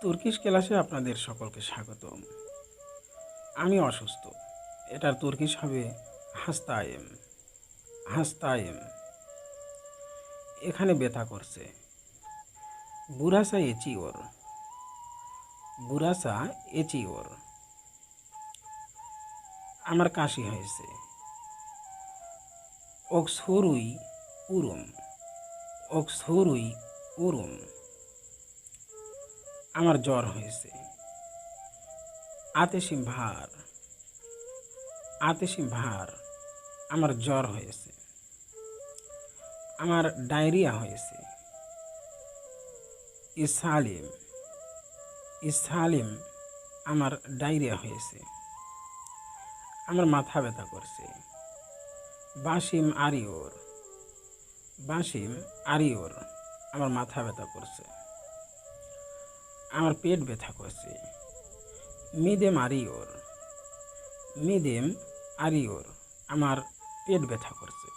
Turkish ক্লাসে আপনাদের সকলকে স্বাগত আমি অসুস্থ। এটার তুর্কিশ হবে হাস্তায়েম। হাস্তায়েম। এখানে ব্যথা করছে। বুড়াসা এচি ওর। বুড়াসা এচি ওর। আমার কাশি হয়েছে। অক্সরুই উরুম। অক্সরুই উরুম। আমার জ্বর হয়েছে। আতেসিম ভার। আতেসিম ভার আমার জ্বর হয়েছে। আমার ডায়রিয়া হয়েছে। ইসালিম। ইসালিম আমার ডায়রিয়া হয়েছে। আমার মাথা ব্যথা করছে। বাসিম আরিওর বাসিম আরিওর আমার মাথা ব্যথা করছে। আমার পেট ব্যথা করছে। মিদেম আরিওর মিদেম আরিওর আমার পেট ব্যথা করছে।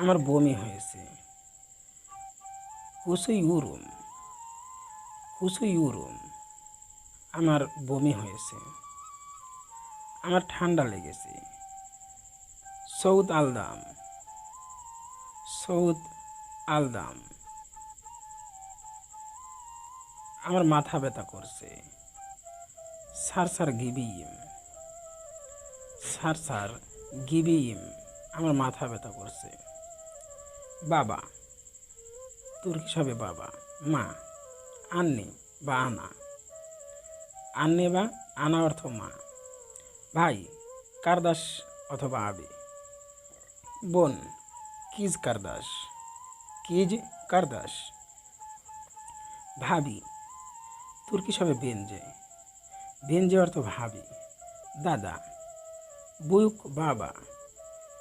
আমার বমি হয়েছে। কুসুই উরুম কুসুই উরুম আমার বমি হয়েছে। আমার ঠান্ডা লেগেছে। সৌদ আলদাম সৌদ আলদাম। আমার মাথা ব্যথা করছে। সারসার গিবিম। সারসার গিবিম, আমার মাথা ব্যথা করছে। বাবা তুর্কিশ হবে বাবা? মা, আন্নি বা আনা? আন্নে বা আনা অর্থ মা। ভাই, কারদাস অথবা আবি। বোন কিজ কারদাস? কিজ কারদাস? ভাবি তুর্কিশ হবে বেনজে বেনজে অর্থ ভাবি। দাদা, বুয়ুক বাবা।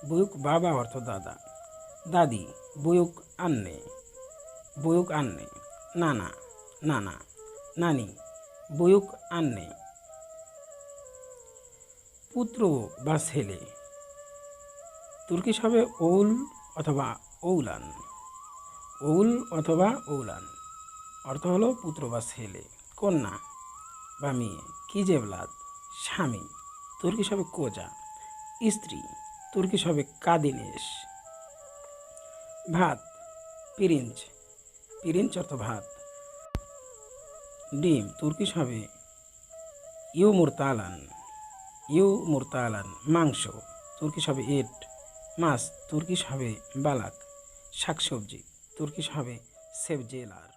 বুয়ুক বাবা অর্থ দাদা। দাদি, বুয়ুক আন্নে। বুয়ুক আন্নে। নানা নানা। নানি, বুয়ুক আন্নে। পুত্র বা ছেলে। তুর্কিশ হবে ওউল অথবা ওউলান ওউল অথবা ওউলান অর্থ হলো পুত্র বা ছেলে। কন্যা বা মেয়ে কিজেবলাদ স্বামী তুর্কিশ হবে কোজা, স্ত্রী তুর্কিশ হবে কাদিনেশ? ভাত পিরিঞ্চ পিরিঞ্চ অর্থ ভাত। ডিম তুর্কিশ হবে ইউ মুরতালান ইউ মুরতালান, মাংস তুর্কিশ হবে এট, মাছ তুর্কিশ হবে বালাক, শাকসবজি তুর্কিশ হবে সেবজেলার।